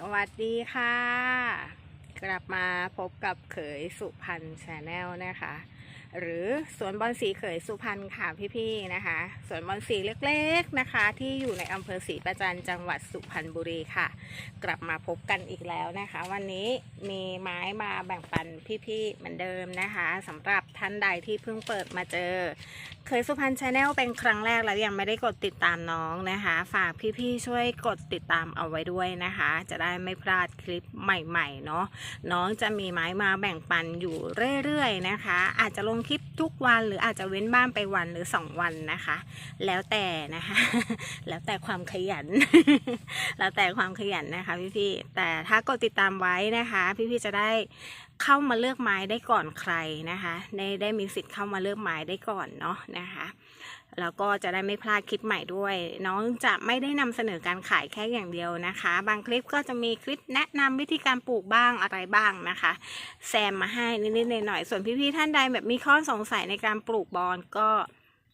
สวัสดีค่ะ กลับมาพบกับเขยสุพรรณชาแนลนะคะ หรือสวนบอลสีเขยสุพรรณค่ะพี่ๆนะคะสวนบอลสีเล็กๆนะคะ ที่อยู่ในอำเภอศรีประจันจังหวัดสุพรรณบุรีค่ะ กลับมาพบกันอีกแล้วนะคะ วันนี้มีไม้มาแบ่งปันพี่ๆเหมือนเดิมนะคะสำหรับท่านใดที่เพิ่งเปิดมาเจอ เคยสุพรรณชาแนลเป็นครั้งแรกแล้วยังไม่ได้กดติดตามน้องนะคะ ฝากพี่ๆช่วยกดติดตามเอาไว้ด้วยนะคะ จะได้ไม่พลาดคลิปใหม่ๆเนาะน้องจะมีไม้มาแบ่งปันอยู่เรื่อยๆนะคะ อาจจะลงคลิปทุกวันหรืออาจจะเว้นบ้างไปวันหรือ 2 วันนะคะ แล้วแต่นะคะ แล้วแต่ความขยัน แล้วแต่ความขยันนะคะพี่ๆแต่ถ้ากดติดตามไว้นะคะ พี่ๆจะได้เข้ามาเลือกไม้ได้ก่อนใครนะคะได้ได้มีสิทธิ์เข้ามาเลือกไม้ได้ก่อนเนาะนะคะ แล้วก็จะได้ไม่พลาดคลิปใหม่ด้วย น้องจะไม่ได้นำเสนอการขายแค่อย่างเดียวนะคะ บางคลิปก็จะมีคลิปแนะนำวิธีการปลูกบ้างอะไรบ้างนะคะ แซมมาให้นิดๆหน่อยๆส่วนพี่ๆท่านใดแบบมีข้อสงสัยในการปลูกบอลก็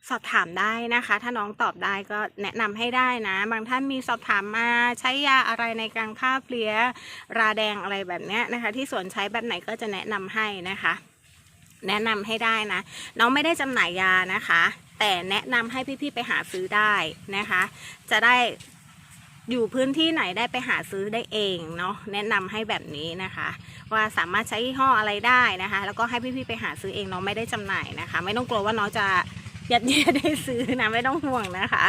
สอบถามได้นะคะ ถ้าน้องตอบได้ก็แนะนำให้ได้นะ บางท่านมีสอบถามมาใช้ยาอะไรในการฆ่าเพลี้ยราแดงอะไรแบบเนี้ยนะคะ ที่สวนใช้แบบไหนก็จะแนะนำให้นะคะ แนะนำให้ได้นะ น้องไม่ได้จำหน่ายยานะคะ แต่แนะนำให้พี่ๆไปหาซื้อได้นะคะ จะได้อยู่พื้นที่ไหนได้ไปหาซื้อได้เองเนาะแนะนำให้แบบนี้นะคะ ว่าสามารถใช้ยี่ห้ออะไรได้นะคะ แล้วก็ให้พี่ๆไปหาซื้อเองเนาะไม่ได้จำหน่ายนะคะ ไม่ต้องกลัวว่าน้องจะ ยัดเยียดได้ซื้อนะไม่ต้องห่วงนะคะ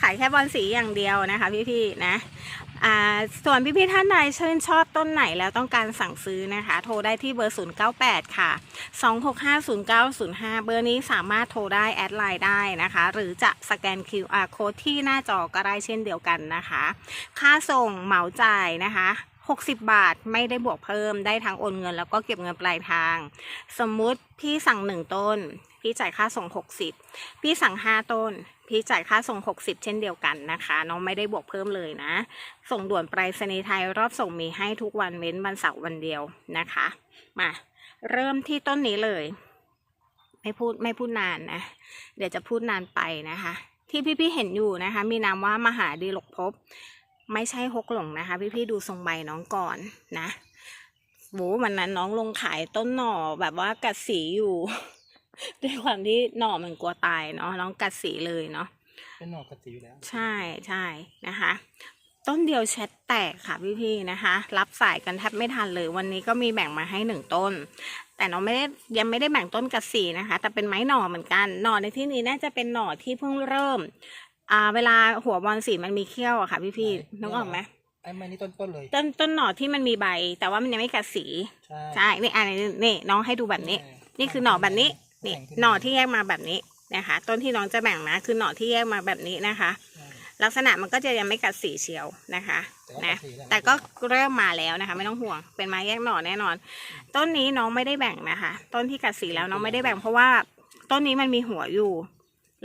ขายแค่บอลสีอย่างเดียวนะคะ พี่ๆนะส่วนพี่ๆท่านใดชื่นชอบต้นไหนแล้วต้องการสั่งซื้อนะคะ โทรได้ที่เบอร์ 098 ค่ะ 2650905 เบอร์นี้สามารถโทรได้แอดไลน์ได้นะคะ หรือจะสแกน QR code ที่หน้าจอก็ได้เช่นเดียวกันนะคะ ค่าส่งเหมาจ่ายนะคะ60 บาทไม่ได้บวกเพิ่มได้ทั้งโอนเงินแล้วก็เก็บเงินปลายทาง สมมุติพี่สั่ง 1 ต้น พี่จ่ายค่าส่ง 60 พี่สั่ง 5 ต้น พี่จ่ายค่าส่ง 60 เช่นเดียวกันนะคะน้องไม่ได้บวกเพิ่มเลยนะ ส่งด่วนไปรษณีย์ไทยรอบส่งมีให้ทุกวันเว้นวันเสาร์วันเดียวนะคะ มาเริ่มที่ต้นนี้เลย ไม่พูดไม่พูดนานนะ เดี๋ยวจะพูดนานไปนะคะ ที่พี่ๆเห็นอยู่นะคะ มีนามว่ามหาดีหลกภพไม่ใช่ฮกหลงนะคะ พี่ๆดูทรงใบน้องก่อนนะโหวันนั้นน้องลงขายต้นหน่อแบบว่ากัดสีอยู่ ด้วยความที่หน่อมันกลัวตายเนาะน้องกัดสีเลยเนาะเป็นหนอกกระติอยู่แล้วใช่ใช่นะคะ ต้นเดียวแชทแตกค่ะพี่ๆนะคะ รับสายกันแทบไม่ทันเลย วันนี้ก็มีแบ่งมาให้หนึ่งต้น แต่น้องไม่ได้ยังไม่ได้แบ่งต้นกระสีนะคะ แต่เป็นไม้หน่อเหมือนกันหน่อในที่นี้น่าจะเป็นหน่อที่เพิ่งเริ่ม อ่า เวลาหัวบอลสีมันมีเขี้ยวอะค่ะ พี่ๆนึกออกไหมไอ้ไม้นี่ต้นต้นๆเลย ต้นต้นหน่อที่มันมีใบ แต่ว่ามันยังไม่กัดสีใช่ ใช่นี่อันนี้นี่น้องให้ดูแบบนี้นี่คือหน่อแบบนี้ นี่หน่อที่แยกมาแบบนี้นะคะ ต้นที่น้องจะแบ่งนะคือหน่อที่แยกมาแบบนี้นะคะใช่ลักษณะมันก็จะยังไม่กัดสีเชียวนะคะแต่ว่านะกระสีล้วแต่ก็เริ่มมาแล้วนะคะ ไม่ต้องห่วงเป็นไม้แยกหน่อแน่นอน ต้นนี้น้องไม่ได้แบ่งนะคะ ต้นที่กัดสีแล้วน้องไม่ได้แบ่งเพราะว่าต้นนี้มันมีหัวอยู่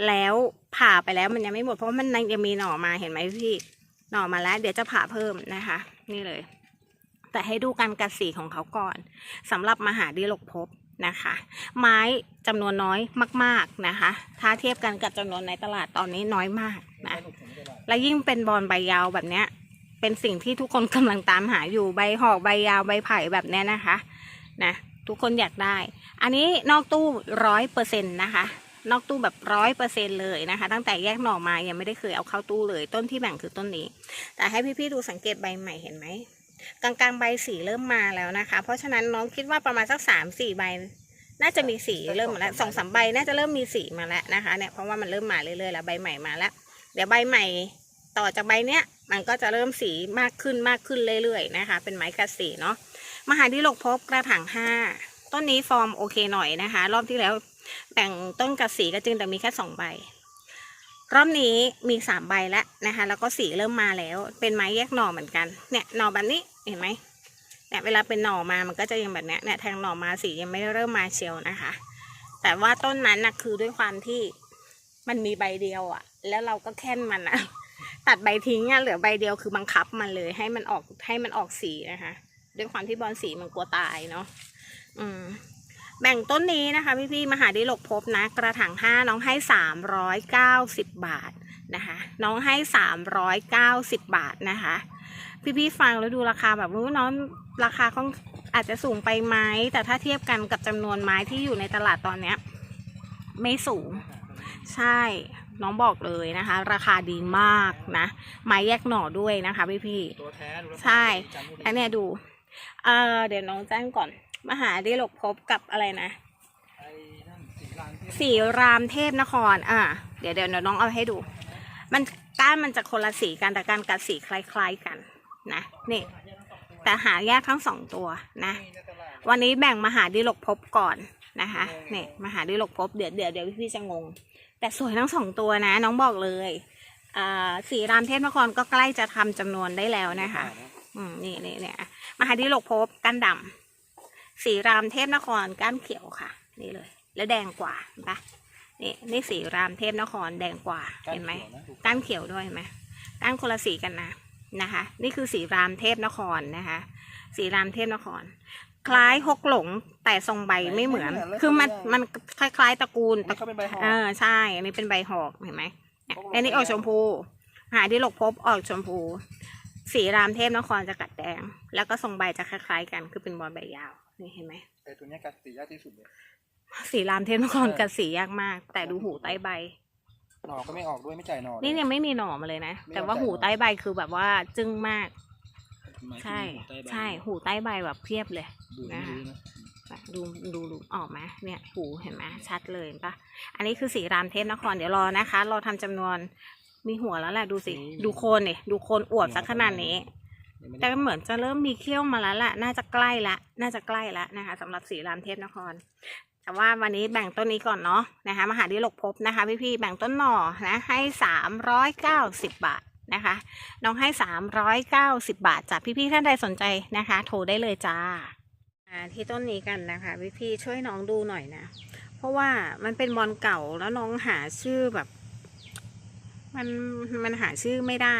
แล้วผ่าไปแล้วมันยังไม่หมดเพราะว่ามันยังมีหน่อมาเห็นไหมพี่หน่อมาแล้ว เดี๋ยวจะผ่าเพิ่มนะคะ นี่เลย แต่ให้ดูการกัดสีของเขาก่อนสำหรับมหาดิลกภพ นะคะ ไม้จำนวนน้อยมาก ๆนะคะ ถ้าเทียบกันกับจำนวนในตลาดตอนนี้น้อยมากนะและยิ่งเป็นบอลใบยาวแบบเนี้ย เป็นสิ่งที่ทุกคนกำลังตามหาอยู่ใบหอกใบยาวใบไผ่แบบเนี้ยนะคะนะทุกคนอยากได้ อันนี้นอกตู้ร้อยเปอร์เซ็นต์นะคะนอกตู้แบบร้อยเปอร์เซ็นเลยนะคะ ตั้งแต่แยกหน่อมายังไม่ได้เคยเอาเข้าตู้เลย ต้นที่แบ่งคือต้นนี้ แต่ให้พี่ๆดูสังเกตใบใหม่เห็นไหม กลางๆใบสีเริ่มมาแล้วนะคะ เพราะฉะนั้นน้องคิดว่าประมาณสักสามสี่ใบ น่าจะมีสีเริ่มมาแล้วสองสามใบน่าจะเริ่มมีสีมาแล้วนะคะเนี่ยเพราะว่ามันเริ่มมาเรื่อยๆแล้วใบใหม่มาแล้ว เดี๋ยวใบใหม่ต่อจากใบเนี้ยมันก็จะเริ่มสีมากขึ้นมากขึ้นเรื่อยๆนะคะ เป็นไม้กัดสีเนาะมหาดิลกภพกระถางห้าต้นนี้ฟอร์มโอเคหน่อยนะคะ รอบที่แล้วแบ่งต้นกัดสีก็จริงแต่มีแค่สองใบ รอบนี้มีสามใบแล้วนะคะแล้วก็สีเริ่มมาแล้ว เป็นไม้แยกหน่อเหมือนกันเนี่ยหน่อแบบนี้เห็นไหมเนี่ยเวลาเป็นหน่อมามันก็จะยังแบบเนี้ยเนี่ยแทงหน่อมาสียังไม่เริ่มมาเชียวนะคะ แต่ว่าต้นนั้นนะคือด้วยความที่มันมีใบเดียวอะแล้วเราก็แค่นมันอะตัดใบทิ้งอะเหลือใบเดียวคือบังคับมันเลย ให้มันออกให้มันออกสีนะคะ ด้วยความที่บอลสีมันกลัวตายเนาะอืม แบ่งต้นนี้นะคะพี่พี่ๆมหาดิลกภพนะ กระถางห้าน้องให้สามร้อยเก้าสิบบาทนะคะน้องให้สามร้อยเก้าสิบบาทนะคะ พี่ๆฟังแล้วดูราคาแบบรู้น้องราคาของอาจจะสูงไปไหมแต่ถ้าเทียบกันกับจำนวนไม้ที่อยู่ในตลาดตอนเนี้ย ไม่สูง ใช่น้องบอกเลยนะคะ ราคาดีมากนะ ไม้แยกหน่อด้วยนะคะพี่พี่ๆตัวแล้วใช่ไอเนี้ยดูเออเดี๋ยวน้องแจ้งก่อน มหาดิลกภพกับอะไรนะไอ้นั่นสีรางเทพสีรามเทพนคร อ่าเดี๋ยวเดี๋ยวเดี๋ยวน้องเอาให้ดู มันก้านมันจะคนละสีกันแต่การกัดสีคล้ายๆกันนะนี่ แต่หาแยกทั้งสองตัวนะนี่ในตลาดวันนี้แบ่งมหาดิลกภพก่อนนะคะนี่มหาดิลกภพเดี๋ยวเดี๋ยวเดี๋ยวพี่ๆจะงง แต่สวยทั้งสองตัวนะ น้องบอกเลยอ่าสีรามเทพนครก็ใกล้จะทำจำนวนได้แล้วนะคะ อืมนี่นี่เนี่ยมหาดิลกภพก้านดำ สีรามเทพนครก้านเขียวค่ะ นี่เลย แล้วแดงกว่าเห็นปะนี่นี่สีรามเทพนครแดงกว่าเห็นไหมก้านเขียวด้วยเห็นไหมก้านคนละสีกันนะนะคะ นี่คือสีรามเทพนครนะคะ สีรามเทพนคร คล้ายฮกหลงแต่ทรงใบไม่เหมือน คือมันมันคล้ายๆตระกูลมันก็เป็นใบหอมเออใช่อันนี้เป็นใบหอกเห็นไหมเนี่ยอันนี้ออกชมพู หาที่หลกพบออกชมพู สีรามเทพนครจะกัดแดง แล้วก็ทรงใบจะคล้ายๆกัน คือเป็นบอลใบยาว นี่เห็นไหมไอ้ตัวเนี้ยกัดสียากที่สุดเลยสีรามเทพนครเออกัดสียากมาก แต่ดูหูใต้ใบ หน่อก็ไม่ออกด้วยไม่จ่ายหน่อเลยนี่ยังไม่มีหน่อมาเลยนะไม่แต่ว่าเอาใจหูใต้ใบคือแบบว่าจึ้งมากไม้ที่ใช่อยู่ใต้ใบใช่ หูใต้ใบแบบเพียบเลยดูไม่รู้นะดูดูดูออกไหมเนี่ยหูเห็นไหมชัดเลยเห็นปะอันนี้คือสีรามเทพนครเดี๋ยวรอนะคะ เราทำจำนวนมีหัวแล้วแหละดูสิ ดูโคนเนี่ยดูโคนอวบสักขนาดนี้ยังไม่ แต่เหมือนจะเริ่มมีเขี้ยวมาแล้วแหละน่าจะใกล้ละ น่าจะใกล้ละนะคะสำหรับสีรามเทพนคร แต่ว่าวันนี้แบ่งต้นนี้ก่อนเนาะนะคะมหาดิลกภพนะคะ พี่ๆแบ่งต้นหน่อนะให้สามร้อยเก้าสิบบาทนะคะ น้องให้สามร้อยเก้าสิบบาทจากพี่ๆท่านใดสนใจนะคะ โทรได้เลยจ้าอ่าที่ต้นนี้กันนะคะพี่ๆช่วยน้องดูหน่อยนะ เพราะว่ามันเป็นบอลเก่าแล้วน้องหาชื่อแบบ มันมันหาชื่อไม่ได้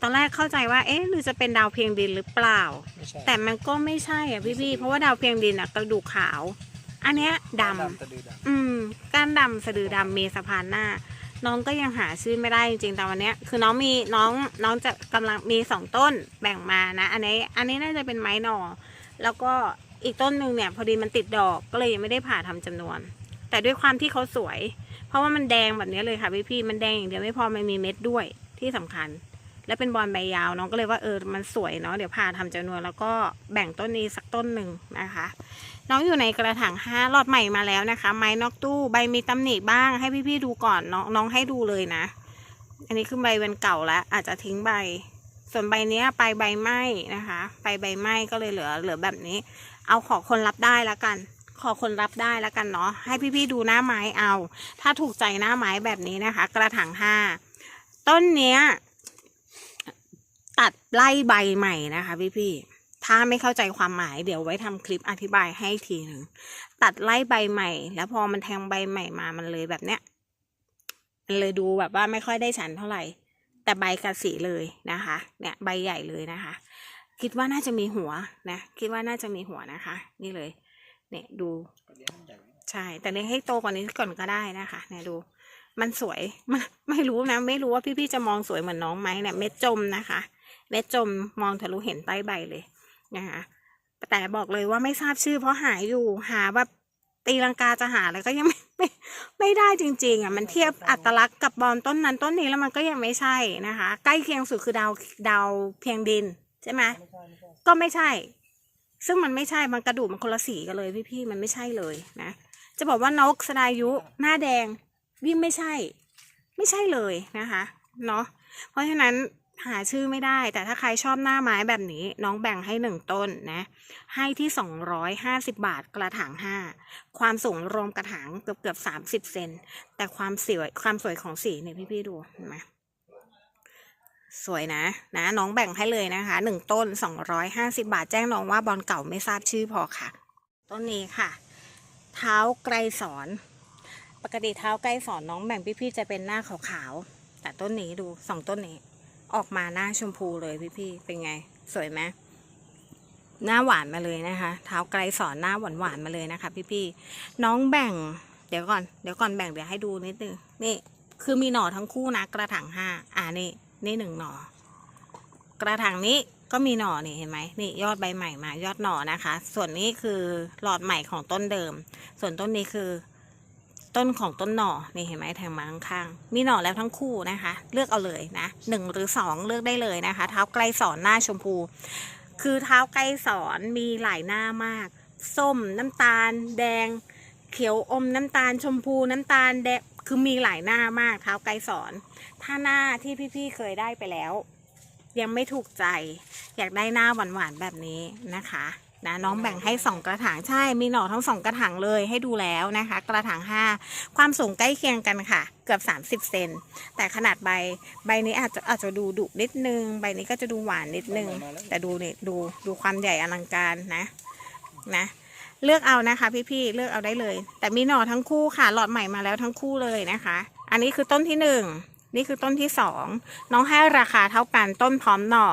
ตอนแรกเข้าใจว่า เอ๊ะหรือจะเป็นดาวเพียงดินหรือเปล่า ไม่ใช่แต่มันก็ไม่ใช่อะพี่พี่ๆเพราะว่าดาวเพียงดินอะกระดูกขาว อันเนี้ยดำ ตะดือดอืมก้านดำสะดือดำมีสะพานหน้า น้องก็ยังหาชื่อไม่ได้จริงๆแต่วันเนี้ยคือน้องมีน้องน้องจะกำลังมีสองต้นแบ่งมานะ อันนี้อันนี้น่าจะเป็นไม้หน่อแล้วก็อีกต้นหนึ่งเนี่ย พอดีมันติดดอกก็เลยยังไม่ได้ผ่าทำจำนวน แต่ด้วยความที่เขาสวย เพราะว่ามันแดงแบบนี้เลยค่ะพี่พี่มันแดงอย่างเดียวไม่พอมันมีเม็ดด้วยที่สำคัญ และเป็นบอลใบยาวน้องก็เลยว่าเออมันสวยเนาะเดี๋ยวผ่าทำจำนวนแล้วก็แบ่งต้นนี้สักต้นหนึ่งนะคะ น้องอยู่ในกระถางห้าหลอดใหม่มาแล้วนะคะ ไม้นอกตู้ใบมีตำหนิบ้างให้พี่ๆดูก่อนน้องน้องให้ดูเลยนะ อันนี้คือใบเป็นเก่าแล้วอาจจะทิ้งใบ ส่วนใบเนี้ยไปใบไหม้นะคะ ไปใบไหม้ก็เลยเหลือเหลือแบบนี้ เอาขอคนรับได้แล้วกัน ขอคนรับได้แล้วกันเนาะให้พี่ๆดูหน้าไม้เอา ถ้าถูกใจหน้าไม้แบบนี้นะคะ กระถางห้าต้นเนี้ย ตัดไล่ใบใหม่นะคะพี่ๆถ้าไม่เข้าใจความหมายเดี๋ยวไว้ทำคลิปอธิบายให้ทีหนึ่งตัดไล่ใบใหม่ แล้วพอมันแทงใบใหม่มามันเลยแบบเนี้ยมันเลยดูแบบว่าไม่ค่อยได้ฉันเท่าไหร่ แต่ใบกระสีเลยนะคะ เนี่ยใบใหญ่เลยนะคะ คิดว่าน่าจะมีหัวนะ คิดว่าน่าจะมีหัวนะคะ นี่เลย เนี่ยดูเลี้ยงใหญ่ไหมใช่ แต่เลี้ยงให้โตกว่านี้ก่อนก็ได้นะคะ เนี่ยดู มันสวยมันไม่รู้นะ ไม่รู้ว่าพี่ๆจะมองสวยเหมือนน้องไหมเนี่ยเม็ดจมนะคะ เม็ดจมมองทะลุเห็นใต้ใบเลยนะคะแต่บอกเลยว่าไม่ทราบชื่อเพราะหาอยู่หาแบบตีลังกาจะหาแล้วก็ยังไม่ไม่ไม่ได้จริง ๆอะมันเทียบอัตลักษณ์กับบอลต้นนั้นต้นนี้แล้วมันก็ยังไม่ใช่นะคะ ใกล้เคียงสุดคือดาวดาวเพียงดินใช่ไหมไม่ใช่ไม่ใช่ก็ไม่ใช่ ซึ่งมันไม่ใช่มันกระดูกมันคนละสีกันเลยพี่ๆมันไม่ใช่เลยนะ จะบอกว่านกสดายุหน้าแดงยิ่งไม่ใช่ ไม่ใช่เลยนะคะเนาะเพราะฉะนั้นหาชื่อไม่ได้ แต่ถ้าใครชอบหน้าไม้แบบนี้ น้องแบ่งให้หนึ่งต้นนะ ให้ที่สองร้อยห้าสิบาทกระถางห้าความสูงรวมกระถางเกือบเกือบสามสิบเซน แต่ความสวยความสวยของสีเนี่ยพี่ๆดูเห็นไหม สวยนะนะน้องแบ่งให้เลยนะคะหนึ่งต้นสองร้อยห้าสิบาทแจ้งน้องว่าบอลเก่าไม่ทราบชื่อพอค่ะ ต้นนี้ค่ะ เท้าไกรสอน ปกติเท้าไกรสอนน้องแบ่งพี่ๆจะเป็นหน้าขาวๆแต่ต้นนี้ดูสองต้นนี้ ออกมาหน้าชมพูเลยพี่ๆเป็นไง สวยไหมหน้าหวานมาเลยนะคะ เท้าไกรสอนหน้าหวานหวานมาเลยนะคะ พี่ๆน้องแบ่ง เดี๋ยวก่อนเดี๋ยวก่อนแบ่งเดี๋ยวให้ดูนิดนึงนี่ คือมีหน่อทั้งคู่นะกระถางห้าอ่านี่ นี่หนึ่งหน่อ กระถางนี้ก็มีหน่อนี่เห็นไหมนี่ยอดใบใหม่มายอดหน่อนะคะ ส่วนนี้คือหลอดใหม่ของต้นเดิม ส่วนต้นนี้คือ ต้นของต้นหน่อนี่เห็นไหมแทงมาข้างๆมีหน่อแล้วทั้งคู่นะคะ เลือกเอาเลยนะหนึ่งหรือสองเลือกได้เลยนะคะ เท้าไกลสอนหน้าชมพู คือเท้าไกลสอนมีหลายหน้ามาก ส้มน้ำตาล แดง เขียวอมน้ำตาลชมพูน้ำตาลแดง คือมีหลายหน้ามากเท้าไกลสอน ถ้าหน้าที่พี่ๆเคยได้ไปแล้ว ยังไม่ถูกใจ อยากได้หน้าหวานๆแบบนี้นะคะนะน้องแบ่งให้สองกระถางใช่ มีหน่อทั้งสองกระถางเลยให้ดูแล้วนะคะ กระถางห้าความสูงใกล้เคียงกันค่ะ เกือบ 30 เซนแต่ขนาดใบใบนี้อาจจะอาจจะดูดุนิดนึง ใบนี้ก็จะดูหวานนิดนึง แต่ดูนี่ดูดูความใหญ่อลังการนะนะ เลือกเอานะคะ พี่ๆเลือกเอาได้เลย แต่มีหน่อทั้งคู่ค่ะหลอดใหม่มาแล้วทั้งคู่เลยนะคะ อันนี้คือต้นที่หนึ่งนี่คือต้นที่สองน้องให้ราคาเท่ากันต้นพร้อมหน่อ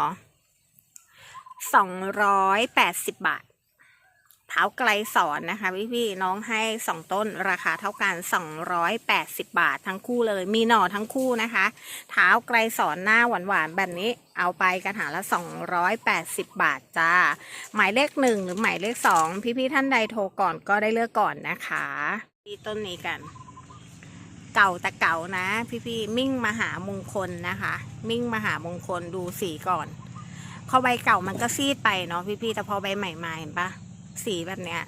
สองร้อยแปดสิบบาท เท้าไกลสอนนะคะพี่พี่ๆน้องให้สองต้นราคาเท่ากันสองร้อยแปดสิบบาททั้งคู่เลย มีหน่อทั้งคู่นะคะ เท้าไกลสอนหน้าหวานๆแบบนี้เอาไปกระถางละสองร้อยแปดสิบบาทจ้า หมายเลขหนึ่งหรือหมายเลขสองพี่ๆท่านใดโทรก่อนก็ได้เลือกก่อนนะคะที่ต้นนี้กันเก่าแต่เก่านะ พี่ๆมิ่งมหามงคลนะคะ มิ่งมหามงคลดูสีก่อนพอใบเก่ามันก็ซีดไปเนาะพี่ๆแต่พอใบใหม่มาเห็นปะ สีแบบเนี้ย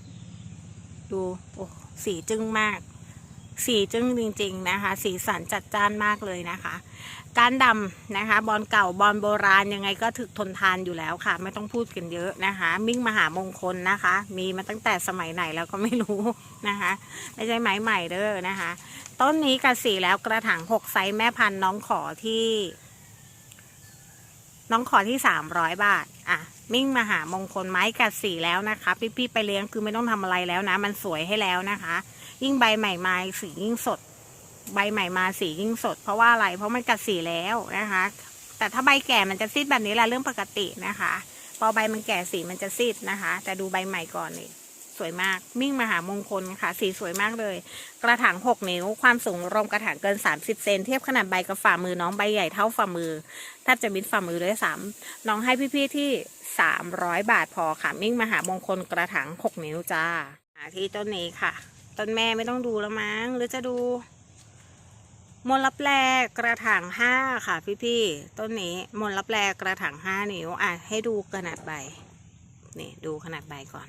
ดูโอ้สีจึ้งมาก สีจึ้งจริง ๆนะคะ สีสันจัดจ้านมากเลยนะคะ การดำนะคะ บอลเก่าบอลโบราณยังไงก็ถึกทนทานอยู่แล้วค่ะ ไม่ต้องพูดกันเยอะนะคะ มิ่งมหามงคลนะคะ มีมาตั้งแต่สมัยไหนแล้วก็ไม่รู้นะคะไม่ใช่ไม้ใหม่เด้อนะคะ ต้นนี้กระสีแล้วกระถางหกไซส์แม่พันธุ์น้องขอที่น้องขอที่สามร้อยบาท อะ มิ่งมหามงคลไม้กัดสีแล้วนะคะ พี่ๆไปเลี้ยงคือไม่ต้องทำอะไรแล้วนะ มันสวยให้แล้วนะคะ ยิ่งใบใหม่มาสียิ่งสด ใบใหม่มาสียิ่งสด เพราะว่าอะไรเพราะมันกัดสีแล้วนะคะ แต่ถ้าใบแก่มันจะซีดแบบนี้แหละเรื่องปกตินะคะ พอใบมันแก่สีมันจะซีดนะคะ แต่ดูใบใหม่ก่อนนี่ สวยมาก มิ่งมหามงคลค่ะ สีสวยมากเลย กระถาง 6 นิ้ว ความสูงรวมกระถางเกิน 30 เซนเทียบขนาดใบกับฝ่ามือน้องใบใหญ่เท่าฝ่ามือแทบจะมิดฝ่ามือด้วยซ้ำน้องให้พี่ๆที่ 300 บาทพอค่ะ มิ่งมหามงคลกระถาง 6 นิ้วจ้าที่ต้นนี้ค่ะ ต้นแม่ไม่ต้องดูแล้วมั้ง หรือจะดูมนลับแลกระถางห้าค่ะ พี่ๆต้นนี้มนลับแลกระถางห้านิ้วอะให้ดูขนาดใบนี่ดูขนาดใบก่อน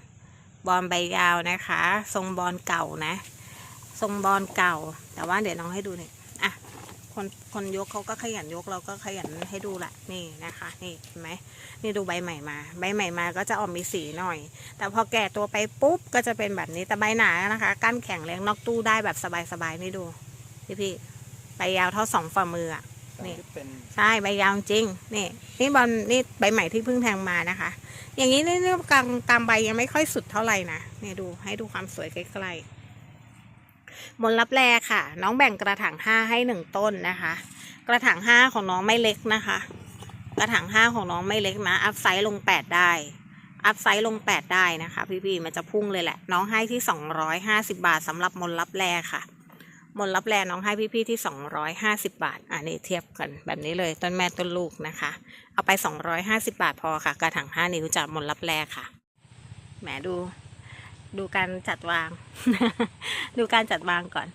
บอลใบยาวนะคะ ทรงบอลเก่านะ ทรงบอลเก่า แต่ว่าเดี๋ยวน้องให้ดูนี่อะคนคนยกเขาก็ขยันยกเราก็ขยันให้ดูแหละนี่นะคะ นี่เห็นไหมนี่ดูใบใหม่มา ใบใหม่มาก็จะออกมีสีหน่อย แต่พอแก่ตัวไปปุ๊บก็จะเป็นแบบนี้แต่ใบหนานะคะกั้นแข็งแรงนอกตู้ได้แบบสบายๆนี่ดูพี่พี่ๆใบยาวเท่าสองฝ่ามืออะ นี่เป็นใช่ใบยาวจริงนี่นี่บอลนี่ใบใหม่ที่เพิ่งแทงมานะคะ อย่างนี้นี่นี่กลางกลางใบยังไม่ค่อยสุดเท่าไหร่นะเนี่ยดูให้ดูความสวยใกล้ๆมนรับแรค่ะ น้องแบ่งกระถางห้าให้หนึ่งต้นนะคะ กระถางห้าของน้องไม่เล็กนะคะ กระถางห้าของน้องไม่เล็กนะอัพไซส์ลงแปดได้อัพไซส์ลงแปดได้นะคะ พี่ๆมันจะพุ่งเลยแหละ น้องให้ที่สองร้อยห้าสิบาทสำหรับมนรับแรค่ะ มนรับแลน้องให้พี่ๆที่ 250 บาทอ่านี่เทียบกันแบบนี้เลยต้นแม่ต้นลูกนะคะ เอาไป 250 บาทพอค่ะ กระถาง5 นิ้วจากมนรับแลค่ะ แหมดู ดูการจัดวาง ดูการจัดวางก่อน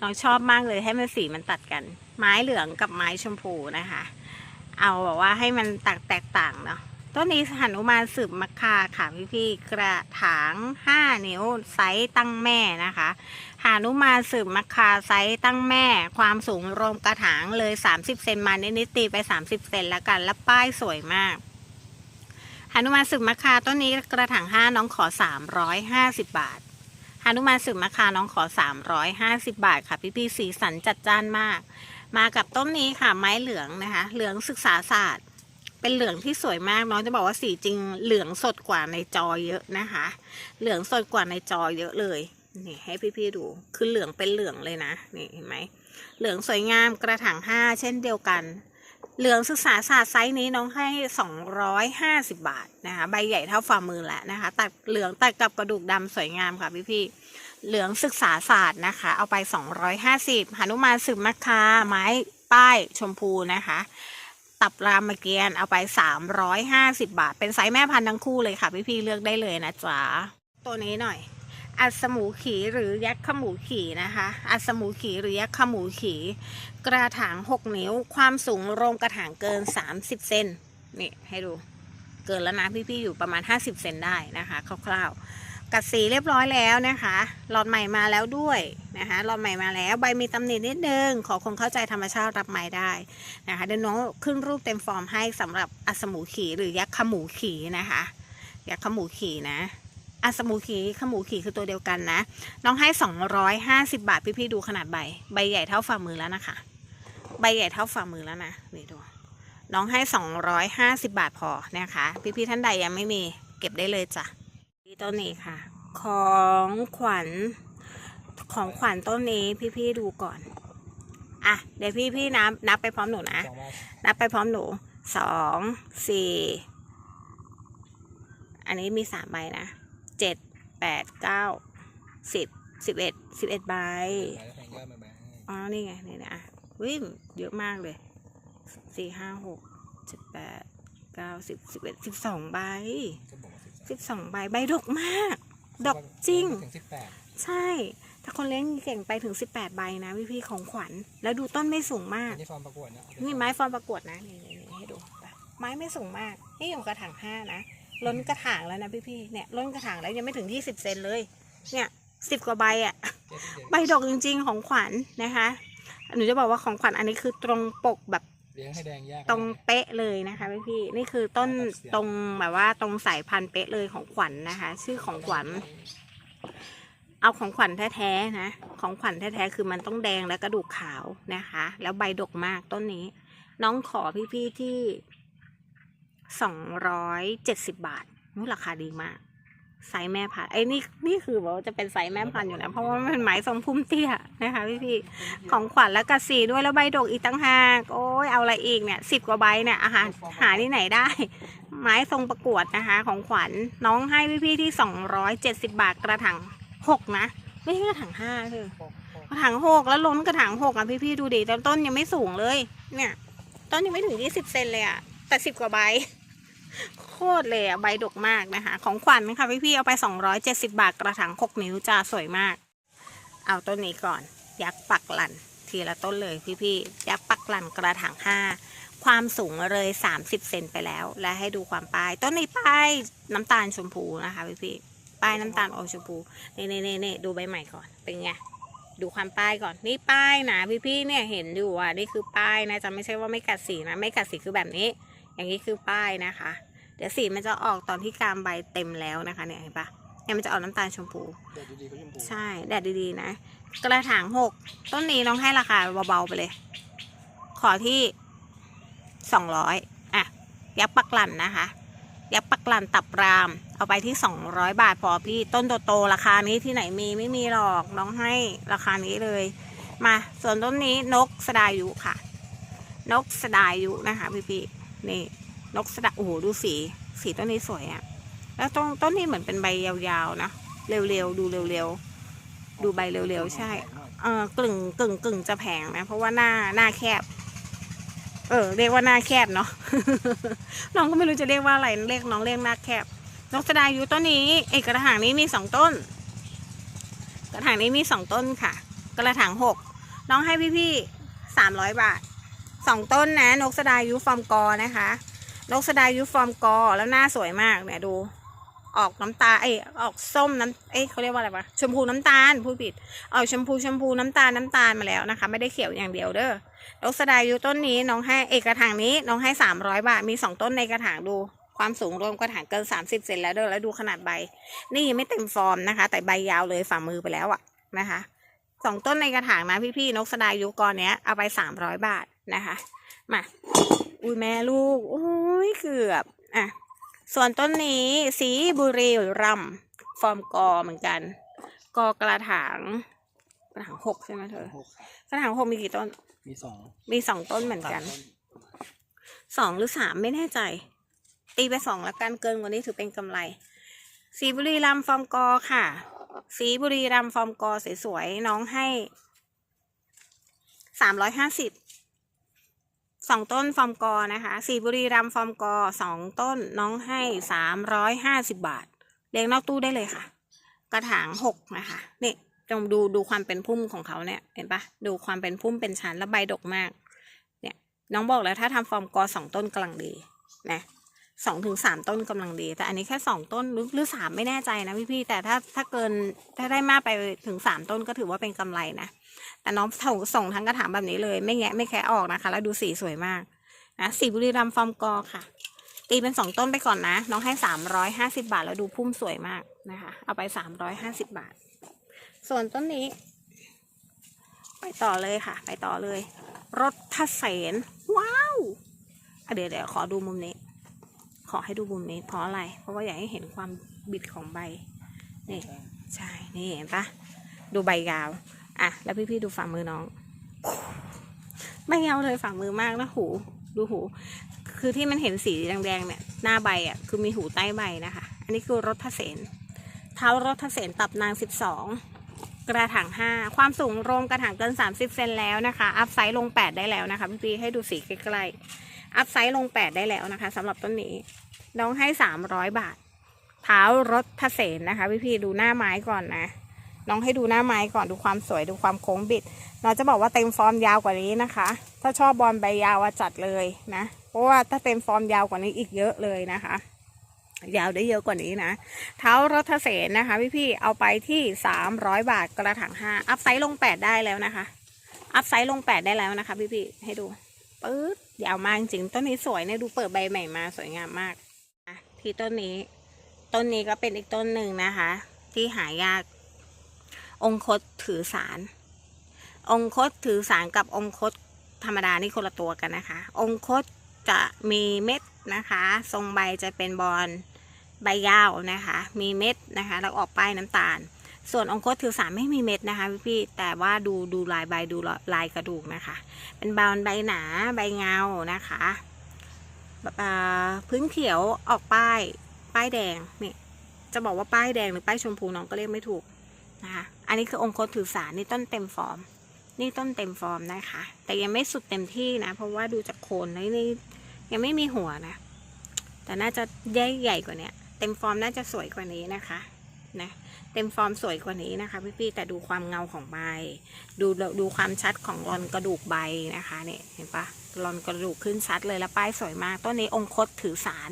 น้องชอบมากเลยให้มันสีมันตัดกัน ไม้เหลืองกับไม้ชมพูนะคะ เอาแบบว่าให้มันแตกแตกต่างเนาะ ต้นนี้หันุมานสืบมัคคาค่ะพี่ๆกระถาง 5 นิ้วไซส์ตั้งแม่นะคะ หานุมาสืบมัคาไซส์ตั้งแม่ ความสูงรวมกระถางเลย 30 เซนมานิดๆตีไป 30 เซนแล้วกัน แล้วป้ายสวยมากหานุมาสืบมัคาต้นนี้กระถาง5น้องขอ 350 บาทหานุมาสืบมัคาน้องขอ 350 บาทค่ะพี่พี่ๆสีสันจัดจ้านมาก มากับต้นนี้ค่ะไม้เหลืองนะคะ เหลืองศึกษาศาสตร์ เป็นเหลืองที่สวยมากน้องจะบอกว่าสีจริงเหลืองสดกว่าในจอเยอะนะคะ เหลืองสดกว่าในจอเยอะเลย นี่ให้พี่ๆดู คือเหลืองเป็นเหลืองเลยนะ นี่เห็นไหม เหลืองสวยงามกระถางห้าเช่นเดียวกัน เหลืองศึกษาศาสตร์ไซส์นี้น้องให้สองร้อยห้าสิบบาทนะคะ ใบใหญ่เท่าฝ่ามือแหละนะคะ ตัดเหลืองตัดกับกระดูกดำสวยงามค่ะพี่ๆ เหลืองศึกษาศาสตร์นะคะ เอาไปสองร้อยห้าสิบหนุมานสืบมะคาไม้ป้ายชมพูนะคะตับรามเกียรติ์เอาไป 350 บาท เป็นไซส์แม่พันธุ์ทั้งคู่เลยค่ะ พี่ๆเลือกได้เลยนะจ๊ะตัวนี้หน่อย อัสมูขีหรือยักษ์ขมูขีนะคะ อัสมูขีหรือยักษ์ขมูขี กระถาง 6 นิ้ว ความสูงรวมกระถางเกิน 30 เซนนี่ให้ดู เกินแล้วนะพี่ๆอยู่ประมาณ 50 เซนได้นะคะคร่าวๆ กัดสีเรียบร้อยแล้วนะคะ หลอดใหม่มาแล้วด้วยนะคะ หลอดใหม่มาแล้ว ใบมีตำหนินิดนึง ขอคงเข้าใจธรรมชาติรับไม้ได้นะคะ เดี๋ยวน้องขึ้นรูปเต็มฟอร์มให้สำหรับอัสมูขีหรือยักษ์ขมูขีนะคะ ยักษ์ขมูขีนะ อัสมูขีขมูขีคือตัวเดียวกันนะ น้องให้250บาท พี่ๆดูขนาดใบ ใบใหญ่เท่าฝ่ามือแล้วนะคะ ใบใหญ่เท่าฝ่ามือแล้วนะนี่ดู น้องให้250บาทพอนะคะ พี่ๆท่านใดยังไม่มี เก็บได้เลยจ้ะที่ต้นนี้ค่ะ ของขวัญ ของขวัญต้นนี้พี่ๆดูก่อน อะ เดี๋ยวพี่ๆนับนับไปพร้อมหนูนะ นับไปพร้อมหนูสองสี่อันนี้มีสามใบนะ เจ็ดแปดเก้าสิบสิบเอ็ดสิบเอ็ดใบใบแล้วแพงก็มาแบ่งให้อ๋อ นี่ไงนี่นะวิ่งเยอะมากเลยสี่ห้าหกเจ็ดแปดเก้าสิบสิบเอ็ดสิบสองใบก็บอกว่าสิบสองสิบสองใบใบดกมากดกจริง ถึงสิบแปดใช่ ถ้าคนเลี้ยงเก่งไปถึงสิบแปดใบนะพี่พี่ๆของขวัญ แล้วดูต้นไม่สูงมากอันนี้ฟอร์มประกวดนะนี่ไม้ฟอร์มประกวดนะนี่นี่นี่ให้ดูไปไม้ไม่สูงมาก นี่อยู่กระถางห้านะ ล้นกระถางแล้วนะพี่พี่ๆเนี่ยล้นกระถางแล้วยังไม่ถึงยี่สิบเซนเลย เนี่ยสิบกว่าใบอะเจ็ดสิบใบดอกจริง ๆ ของขวัญนะคะหนูจะบอกว่าของขวัญอันนี้คือตรงปกแบบเลี้ยงให้แดงยากตรงเป๊ะเลยนะคะพี่พี่ๆนี่คือต้นตรงแบบว่าตรงสายพันธุ์เป๊ะเลยของขวัญนะคะ ชื่อของขวัญเอาของขวัญแท้ๆนะ ของขวัญแท้ๆคือมันต้องแดงและกระดูกขาวนะคะ แล้วใบดกมากต้นนี้ น้องขอพี่ๆที่ สองร้อยเจ็ดสิบบาทนี่ราคาดีมากไซส์แม่พันธ์ไอ้นี่นี่คือบอกว่าจะเป็นไซส์แม่พันธ์อยู่นะเพราะว่ามันเป็นไม้ทรงพุ่มเตี้ยนะคะพี่ๆของขวัญและกระสีด้วยแล้วใบดกอีกตั้งหากโอ้ยเอาอะไรอีกเนี่ยสิบกว่าใบเนี่ยอาหารหาที่ไหนได้ ไม้ทรงประกวดนะคะ ของขวัญน้องให้พี่ๆที่สองร้อยเจ็ดสิบาทกระถางหกนะ ไม่ใช่กระถางห้าคือกระถางหกแล้วล้นกระถางหกอะพี่ๆดูดิแต่ต้นยังไม่สูงเลย เนี่ย ต้นยังไม่ถึงยี่สิบเซนเลยอะแต่สิบกว่าใบ โคตรเลยอะใบดกมากนะคะ ของขวัญนะคะพี่ๆเอาไปสองร้อยเจ็ดสิบาทกระถางหกนิ้วจ้าสวยมาก เอาต้นนี้ก่อน ยักษ์ปักหลันทีละต้นเลยพี่ๆยักษ์ปักหลันกระถางห้าความสูงเลย 30 เซนไปแล้ว และให้ดูความป้าย ต้นนี้ป้ายน้ำตาลชมพูนะคะพี่พี่ๆป้ายน้ำตาลอมชมพูเนี่นี่นี่นี่ดูใบใหม่ก่อนเป็นไงดูความป้ายก่อนนี่ป้ายนะพี่พี่ๆเนี่ยเห็นอยู่อะนี่คือป้ายนะจะไม่ใช่ว่าไม่กัดสีนะไม่กัดสีคือแบบนี้ อย่างนี้คือป้ายนะคะ เดี๋ยวสีมันจะออกตอนที่กามใบเต็มแล้วนะคะเนี่ยเห็นปะเนี่ยมันจะออกน้ำตาลชมพูเด็ดดีๆก็ชมพูใช่แดดดีๆนะ กระถางหกต้นนี้น้องให้ราคาเบาๆไปเลย ขอที่สองร้อยอะ ยักษ์ปักหลันนะคะ ยักษ์ปักหลันตับราม เอาไปที่สองร้อยบาทพอพี่ต้นโตๆราคานี้ที่ไหนมีไม่มีหรอกน้องให้ราคานี้เลย มาส่วนต้นนี้นกสดายุค่ะ นกสดายุนะคะพี่ๆ นี่นกสดาโอ้โหดูสีสีต้นนี้สวยอะ่ะ แล้วต้นต้นนี้เหมือนเป็นใบยาวๆนะเร็วๆดูเร็วๆดูใบเร็วๆใช่เออกึ่งกึ่งกึ่งจะแพงนะเพราะว่าหน้าหน้าแคบ เออ เรียกว่าหน้าแคบเนาะน้องก็ไม่รู้จะเรียกว่าอะไรเรียกน้องเรียกหน้าแคบ นกสดายุต้นนี้ เอกกระถางนี้มีสองต้น กระถางนี้มีสองต้นค่ะ กระถางหกน้องให้พี่ๆสามร้อยบาท สองต้นนะ นกสดายุฟอร์มกอนะคะ นกสดายุฟอร์มกอแล้วหน้าสวยมากเนี่ยดู ออกน้ำตาเอ้ออกส้มน้ำเอ้เขาเรียกว่าอะไรวะชมพูน้ำตาลพูดผิดออกชมพูชมพูน้ำตาลน้ำตาลมาแล้วนะคะ ไม่ได้เขียวอย่างเดียวเด้อนกสดายุต้นนี้น้องให้เอกกระถางนี้น้องให้สามร้อยบาทมีสองต้นในกระถางดูความสูงรวมกระถางเกินสามสิบเซนแล้วเด้อแล้วดูขนาดใบ นี่ยังไม่เต็มฟอร์มนะคะ แต่ใบยาวเลยฝ่ามือไปแล้วอะนะคะสองต้นในกระถางนะพี่ๆนกสดายุกรเนี้ยเอาไปสามร้อยบาท นะคะ มา อุ้ยแม่ลูก โอ้ยเกือบ อะ ส่วนต้นนี้สีบุรีรัมย์ฟอร์มกอเหมือนกัน กอกระถางกระถางหกใช่ไหมเธอ หกครับกระถางหกมีกี่ต้น มีสองมีสองต้นเหมือนกัน สามต้สองหรือสามไม่แน่ใจ ตีไปสองแล้วกันเกินกว่านี้ถือเป็นกำไร สีบุรีรัมย์ฟอร์มกอค่ะ สีบุรีรัมย์ฟอร์มกอสวยๆน้องให้สามร้อยห้าสิบ สองต้นฟอร์มกอนะคะสีบุรีรัมฟอร์มกอสองต้นน้องให้สามร้อยห้าสิบบาท เลี้ยงนอกตู้ได้เลยค่ะ กระถางหกนะคะนี่จงดูดูความเป็นพุ่มของเขาเนี่ยเห็นปะดูความเป็นพุ่มเป็นชั้นและใบดกมาก เนี่ยน้องบอกแล้วถ้าทำฟอร์มกอสองต้นกำลังดีนะ สองถึงสามต้นกำลังดี แต่อันนี้แค่สองต้นหรือสามไม่แน่ใจนะพี่ๆแต่ถ้าถ้าเกินถ้าได้มากไปถึงสามต้นก็ถือว่าเป็นกำไรนะแต่น้องส่งส่งทั้งกระถางแบบนี้เลย ไม่แงะไม่แคะออกนะคะ แล้วดูสีสวยมากนะสีบุรีรัมฟอร์มกอค่ะ ตีเป็นสองต้นไปก่อนนะ น้องให้สามร้อยห้าสิบาทแล้วดูพุ่มสวยมากนะคะ เอาไปสามร้อยห้าสิบาท ส่วนต้นนี้ ไปต่อเลยค่ะ ไปต่อเลย รถทเสนว้าวเดี๋ยวเดี๋ยวขอดูมุมนี้ ขอให้ดูมุมนี้เพราะอะไร เพราะว่าอยากให้เห็นความบิดของใบ นี่ ใช่ นี่เห็นปะดูใบยาว อะ แล้วพี่ๆดูฝ่ามือน้องไม่ยาวเลยฝ่ามือมากนะหู ดูหู คือที่มันเห็นสีแดงๆเนี่ย หน้าใบอะ คือมีหูใต้ใบนะคะ อันนี้คือรถทเสนเท้ารถทเสนตับนางสิบสองกระถางห้าความสูงรวมกระถางเกินสามสิบเซนแล้วนะคะ อัพไซส์ลงแปดได้แล้วนะคะ พี่ๆให้ดูสีใกล้ๆ อัพไซส์ลงแปดได้แล้วนะคะสำหรับต้นนี้ น้องให้สามร้อยบาท เท้ารถทเสนนะคะ พี่ๆดูหน้าไม้ก่อนนะ น้องให้ดูหน้าไม้ก่อนดูความสวยดูความโค้งบิดเราจะบอกว่าเต็มฟอร์มยาวกว่านี้นะคะ ถ้าชอบบอลใบยาวจัดเลยนะ เพราะว่าถ้าเต็มฟอร์มยาวกว่านี้อีกเยอะเลยนะคะยาวได้เยอะกว่านี้นะ เท้ารถเสนนะคะ พี่ๆเอาไปที่สามร้อยบาทกระถางห้าอัพไซส์ลงแปดได้แล้วนะคะ อัพไซส์ลงแปดได้แล้วนะคะ พี่ๆให้ดูปื๊ด ยาวมากจริงต้นนี้สวยเนี่ยดูเปิดใบใหม่มาสวยงามมากอะที่ต้นนี้ ต้นนี้ก็เป็นอีกต้นหนึ่งนะคะ ที่หายาก องคตถือสาร องคตถือสารกับองคตธรรมดานี่คนละตัวกันนะคะ องคตจะมีเม็ดนะคะ ทรงใบจะเป็นบอลใบยาวนะคะ มีเม็ดนะคะ แล้วออกป้ายน้ำตาล ส่วนองคตถือสารไม่มีเม็ดนะคะพี่ๆแต่ว่าดูดูลายใบดูลายกระดูกนะคะ เป็นบอลใบหนาใบเงานะคะแบบอ่าพื้นเขียวออกป้าย ป้ายแดงนี่จะบอกว่าป้ายแดงหรือป้ายชมพูน้องก็เรียกไม่ถูกนะคะอันนี้คือองคตถือสารนี่ต้นเต็มฟอร์ม นี่ต้นเต็มฟอร์มนะคะ แต่ยังไม่สุดเต็มที่นะ เพราะว่าดูจากโคนนี่นี่ยังไม่มีหัวนะ แต่น่าจะใหญ่ใหญ่กว่าเนี้ยเต็มฟอร์มน่าจะสวยกว่านี้นะคะนะ เต็มฟอร์มสวยกว่านี้นะคะพี่ๆแต่ดูความเงาของใบ ดูดูความชัดของรอนกระดูกใบนะคะเนี่ยเห็นปะรอนกระดูกขึ้นชัดเลยแล้วป้ายสวยมาก ต้นนี้องคตถือสาร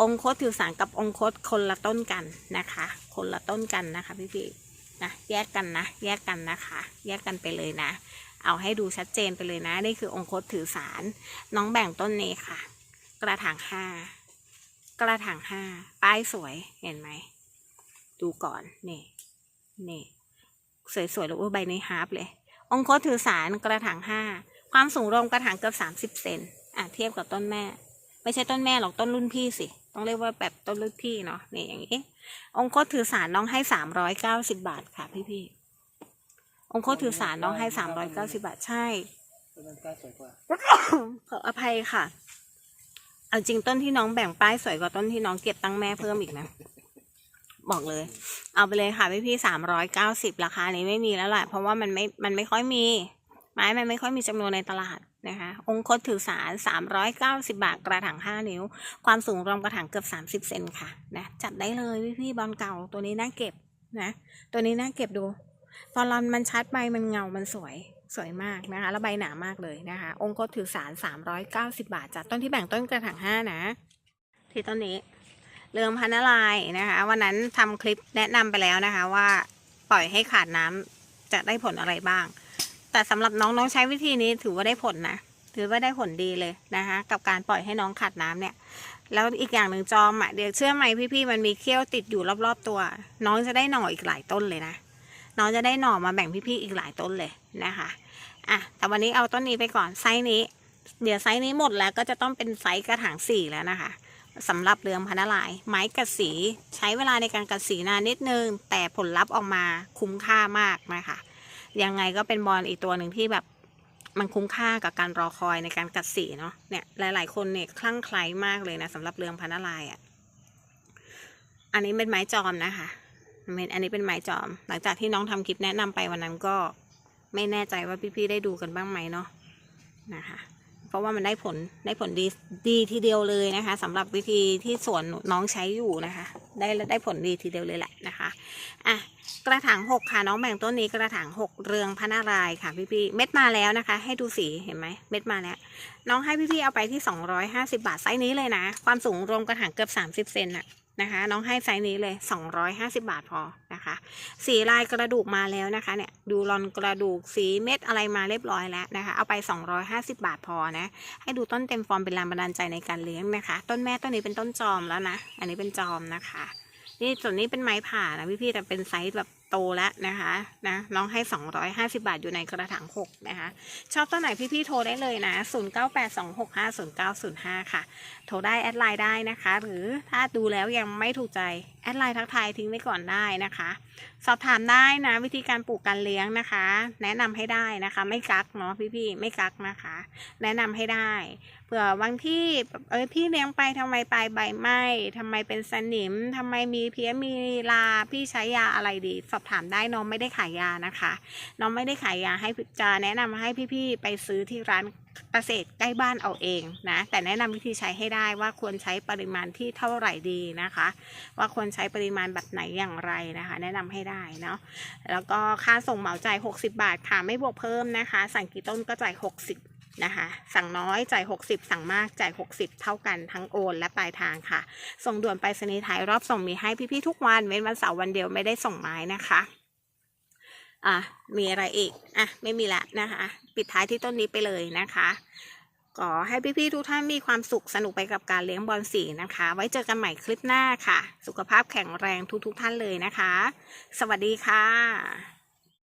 องคตถือสารกับองคตคนละต้นกันนะคะ คนละต้นกันนะคะพี่ๆนะแยกกันนะ แยกกันนะคะ แยกกันไปเลยนะ เอาให้ดูชัดเจนไปเลยนะนี่คือองคตถือสาร น้องแบ่งต้นนี้ค่ะ กระถางห้ากระถางห้าป้ายสวยเห็นไหม ดูก่อนนี่นี่สวยๆแล้วอุ้ยใบในฮาร์ปเลย องคตถือสารกระถางห้าความสูงรวมกระถางเกือบสามสิบเซนอะเทียบกับต้นแม่ ไม่ใช่ต้นแม่หรอกต้นรุ่นพี่สิ ต้องเรียกว่าแบบต้นรุ่นพี่เนาะนี่อย่างนี้ องคตถือสารน้องให้สามร้อยเก้าสิบาทค่ะพี่พี่ๆองคตถือสารน้องให้สามร้อยเก้าสิบาทใช่ต้นนั้นกล้าสวยกว่าขออภัยค่ะ เอาจริงต้นที่น้องแบ่งป้ายสวยกว่าต้นที่น้องเก็บตั้งแม่เพิ่มอีกนะ บอกเลย เอาไปเลยค่ะพี่พี่สามร้อยเก้าสิบราคานี้ไม่มีแล้วแหละเพราะว่ามันไม่มันไม่ค่อยมี ไม้มันไม่ค่อยมีจำนวนในตลาดนะคะ องคตถือสารสามร้อยเก้าสิบาทกระถางห้านิ้ว ความสูงรวมกระถางเกือบสามสิบเซนค่ะนะจัดได้เลยพี่พี่บอลเก่าตัวนี้น่าเก็บนะตัวนี้น่าเก็บดู ตอนรอนมันชัดใบมันเงา มันสวยสวยมากนะคะ แล้วใบหนามากเลยนะคะ องค์คตถือสารสามร้อยเก้าสิบาทจากต้นที่แบ่งต้นกระถางห้านะ ที่ต้นนี้ เรื่องพันลายนะคะวันนั้นทำคลิปแนะนำไปแล้วนะคะว่าปล่อยให้ขาดน้ำจะได้ผลอะไรบ้าง แต่สำหรับน้องน้องใช้วิธีนี้ถือว่าได้ผลนะถือว่าได้ผลดีเลยนะคะกับการปล่อยให้น้องขาดน้ำเนี่ย แล้วอีกอย่างหนึ่งจอมอะเดี๋ยวเชื่อไหมพี่ๆมันมีเขี้ยวติดอยู่รอบๆตัว น้องจะได้หน่ออีกหลายต้นเลยนะน้องจะได้หน่อมาแบ่งพี่ๆอีกหลายต้นเลยนะคะอะแต่วันนี้เอาต้นนี้ไปก่อนไซส์นี้ เดี๋ยวไซส์นี้หมดแล้วก็จะต้องเป็นไซส์กระถางสี่แล้วนะคะ สำหรับเรืองพันธุ์ลาย ไม้กัดสีใช้เวลาในการกัดสีนานนิดนึง แต่ผลลัพธ์ออกมาคุ้มค่ามากนะคะยังไงก็เป็นบอลอีกตัวหนึ่งที่แบบมันคุ้มค่ากับการรอคอยในการกัดสีเนาะเนี่ยหลาย ๆ คนเนี่ยคลั่งไคล้มากเลยนะสำหรับเรืองพันธลายอะ่ะอันนี้เป็นไม้จอมนะคะเป็นอันนี้เป็นไม้จอม หลังจากที่น้องทำคลิปแนะนำไปวันนั้นก็ไม่แน่ใจว่าพี่ ๆ ได้ดูกันบ้างไหมเนาะนะคะ ราะว่ามันได้ผลได้ผลดีดีทีเดียวเลยนะคะสำหรับวิธีที่สวนน้องใช้อยู่นะคะ ได้ได้ผลดีทีเดียวเลยแหละนะคะอะกระถางหกค่ะน้องแบ่งต้นนี้กระถางหกเรืองพระนารายค่ะพี่ๆเม็ดมาแล้วนะคะ ให้ดูสีเห็นไหมเม็ดมาแล้ว น้องให้พี่ๆเอาไปที่250บาทไซส์นี้เลยนะ ความสูงรวมกระถางเกือบ30เซนน่ะ นะคะ น้องให้ไซส์นี้เลย 250 บาทพอนะคะ สีลายกระดูกมาแล้วนะคะเนี่ยดูรอนกระดูกสีเม็ดอะไรมาเรียบร้อยแล้วนะคะ เอาไป 250 บาทพอนะ ให้ดูต้นเต็มฟอร์มเป็นแรงบันดาลใจในการเลี้ยงนะคะ ต้นแม่ต้นนี้เป็นต้นจอมแล้วนะ อันนี้เป็นจอมนะคะ นี่ส่วนนี้เป็นไม้ผ่านะพี่ๆแต่เป็นไซส์แบบโตแล้วนะคะนะน้องให้ 250 บาทอยู่ในกระถาง6นะคะ ชอบต้นไหนพี่ๆโทรได้เลยนะ 0982650905 ค่ะ โทรได้แอดไลน์ได้นะคะ หรือถ้าดูแล้วยังไม่ถูกใจ แอดไลน์ทักทายทิ้งไว้ก่อนได้นะคะ สอบถามได้นะ วิธีการปลูกการเลี้ยงนะคะ แนะนำให้ได้นะคะ ไม่กักเนาะพี่ๆไม่กักนะคะ แนะนำให้ได้เผื่อบางที่เอ้ยพี่เลี้ยงไปทำไมปลายใบไหม้ทำไมเป็นสนิมทำไมมีเพี้ยมีลาพี่ใช้ยาอะไรดีสอบถามได้น้องไม่ได้ขายยานะคะ น้องไม่ได้ขายยาให้จะแนะนำให้พี่ๆไปซื้อที่ร้านเกษตรใกล้บ้านเอาเองนะ แต่แนะนำวิธีใช้ให้ได้ว่าควรใช้ปริมาณที่เท่าไหร่ดีนะคะ ว่าควรใช้ปริมาณแบบไหนอย่างไรนะคะ แนะนำให้ได้เนาะแล้วก็ค่าส่งเหมาจ่าย60 บาทค่ะไม่บวกเพิ่มนะคะ สั่งกี่ต้นก็จ่าย60 นะคะ สั่งน้อยจ่าย 60 สั่งมากจ่าย 60 เท่ากันทั้งโอนและปลายทางค่ะ ส่งด่วนไปรษณีย์ไทยรอบส่งมีให้พี่ๆทุกวันเว้นวันเสาร์วันเดียวไม่ได้ส่งไม้นะคะอะมีอะไรอีกอะไม่มีละนะคะ ปิดท้ายที่ต้นนี้ไปเลยนะคะขอให้พี่ๆทุกท่านมีความสุขสนุกไปกับการเลี้ยงบอลสีนะคะ ไว้เจอกันใหม่คลิปหน้าค่ะ สุขภาพแข็งแรงทุกๆท่านเลยนะคะ สวัสดีค่ะ